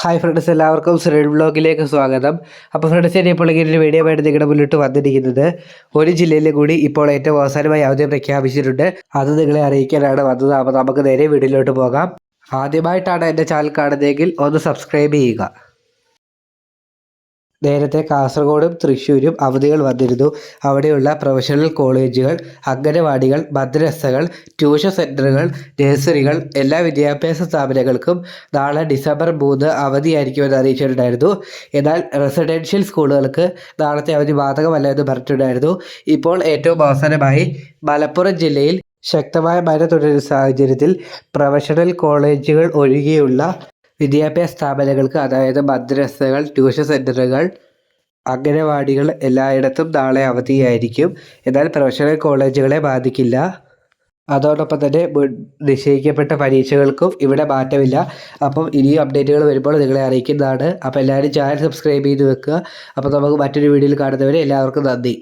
Hi friends എല്ലാവർക്കും സുരേഷ് ബ്ലോഗിലേക്ക് സ്വാഗതം. അപ്പോൾ ഫ്രണ്ട്സ് ഞാൻ ഇപ്പോൾ ഇങ്ങനെ ഒരു വീഡിയോ ആയിട്ട് നിങ്ങളുടെ മുന്നിട്ട് വന്നിരിക്കുന്നത് ഒരു ജില്ലയിൽ കൂടി ഇപ്പോൾ ഏറ്റവും അവസാനമായി അവധി പ്രഖ്യാപിച്ചിട്ടുണ്ട്. അത് നിങ്ങളെ അറിയിക്കാനാണ് വന്നത്. അപ്പോൾ നമുക്ക് നേരെ വീഡിയോയിലോട്ട് പോകാം. ആദ്യമായിട്ടാണ് എന്റെ ചാനൽ കാണുന്നതെങ്കിൽ ഒന്ന് സബ്സ്ക്രൈബ് ചെയ്യുക. നേരത്തെ കാസർഗോഡും തൃശ്ശൂരും അവധികൾ വന്നിരുന്നു. അവിടെയുള്ള പ്രൊഫഷണൽ കോളേജുകൾ അംഗനവാടികൾ മദ്രസകൾ ട്യൂഷൻ സെന്ററുകൾ നഴ്സറികൾ എല്ലാ വിദ്യാഭ്യാസ സ്ഥാപനങ്ങൾക്കും നാളെ ഡിസംബർ മൂന്ന് അവധിയായിരിക്കുമെന്ന് അറിയിച്ചിട്ടുണ്ടായിരുന്നു. എന്നാൽ റെസിഡൻഷ്യൽ സ്കൂളുകൾക്ക് നാളത്തെ അവധി ബാധകമല്ല എന്ന് പറഞ്ഞിട്ടുണ്ടായിരുന്നു. ഇപ്പോൾ ഏറ്റവും അവസാനമായി മലപ്പുറം ജില്ലയിൽ ശക്തമായ മഴ തുടരുന്ന സാഹചര്യത്തിൽ പ്രൊഫഷണൽ കോളേജുകൾ ഒഴികെയുള്ള വിദ്യാഭ്യാസ സ്ഥാപനങ്ങൾക്ക് അതായത് മദ്രസകൾ ട്യൂഷൻ സെന്ററുകൾ അംഗനവാടികൾ എല്ലായിടത്തും നാളെ അവധിയായിരിക്കും. എന്നാൽ പ്രൊഫഷണൽ കോളേജുകളെ ബാധിക്കില്ല. അതോടൊപ്പം തന്നെ നിശ്ചയിക്കപ്പെട്ട പരീക്ഷകൾക്കും ഇവിടെ മാറ്റമില്ല. അപ്പം ഇനിയും അപ്ഡേറ്റുകൾ വരുമ്പോൾ നിങ്ങളെ അറിയിക്കുന്നതാണ്. അപ്പോൾ എല്ലാവരും ചാനൽ സബ്സ്ക്രൈബ് ചെയ്ത് വെക്കുക. അപ്പോൾ നമുക്ക് മറ്റൊരു വീഡിയോയിൽ കാണുന്നവരെ എല്ലാവർക്കും നന്ദി.